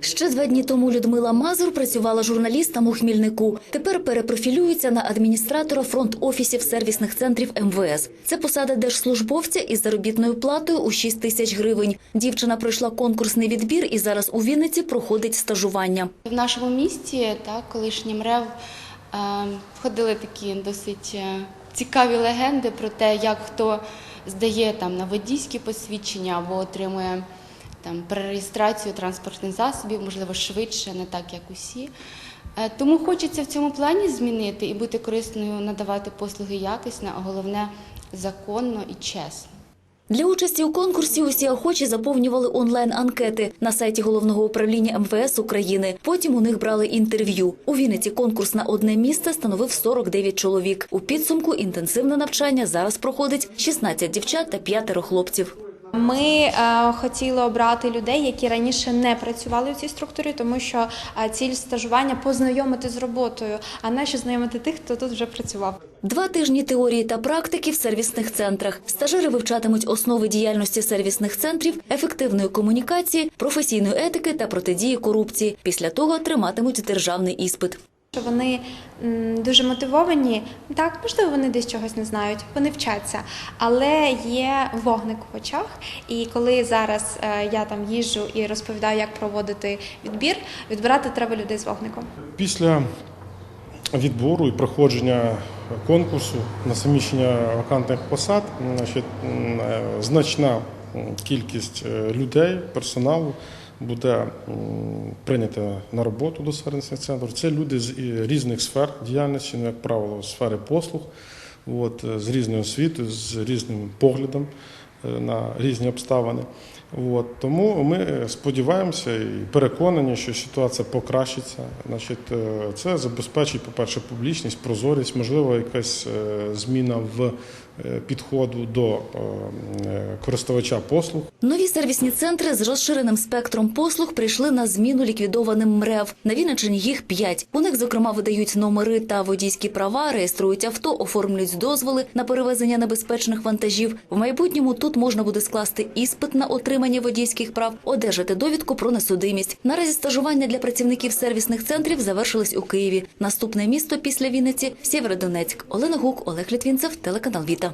Ще два дні тому Людмила Мазур працювала журналістом у Хмільнику. Тепер перепрофілюється на адміністратора фронт-офісів сервісних центрів МВС. Це посада держслужбовця із заробітною платою у 6 тисяч гривень. Дівчина пройшла конкурсний відбір і зараз у Вінниці проходить стажування. В нашому місті, так, колишнім РЕВ, е, ходили такі досить е, цікаві легенди про те, як хто здає там на водійські посвідчення або отримує там перереєстрацію транспортних засобів, можливо, швидше, не так, як усі. Е, Тому хочеться в цьому плані змінити і бути корисною, надавати послуги якісно, а головне законно і чесно. Для участі у конкурсі усі охочі заповнювали онлайн-анкети на сайті головного управління МВС України. Потім у них брали інтерв'ю. У Вінниці конкурс на одне місце становив 49 чоловік. У підсумку інтенсивне навчання зараз проходить 16 дівчат та п'ятеро хлопців. Ми е, хотіли обрати людей, які раніше не працювали в цій структурі, тому що е, ціль стажування познайомити з роботою, а що знайомити тих, хто тут вже працював. Два тижні теорії та практики в сервісних центрах. Стажери вивчатимуть основи діяльності сервісних центрів, ефективної комунікації, професійної етики та протидії корупції. Після того триматимуть державний іспит. Що вони дуже мотивовані. Так, можливо, вони десь чогось не знають, вони вчаться, але є вогник в очах. І коли зараз е, я там їжджу і розповідаю, як проводити відбір, відбирати треба людей з вогником. Після відбору і проходження конкурсу на заміщення вакантних посад, значить, е, значна кількість е, людей, персоналу буде м, прийнята на роботу до сервісних центрів. Це люди з різних сфер діяльності, ну, як правило, сфери послуг, от, е, з різною освітою, з різним поглядом е, на різні обставини. От, тому ми е, сподіваємося і переконані, що ситуація покращиться. Значить, е, це забезпечить, по-перше, публічність, прозорість, можливо, якась е, зміна в е, підходу до е, е, користувача послуг. Нові сервісні центри з розширеним спектром послуг прийшли на зміну ліквідованим МРЕВ. На Вінниччині їх п'ять. У них, зокрема, видають номери та водійські права, реєструють авто, оформлюють дозволи на перевезення небезпечних вантажів. В майбутньому тут можна буде скласти іспит на отримання водійських прав, одержати довідку про несудимість. Наразі стажування для працівників сервісних центрів завершились у Києві. Наступне місто після Вінниці – Сєвєродонецьк. Олена Гук, Олег Літвінцев, телеканал Віта.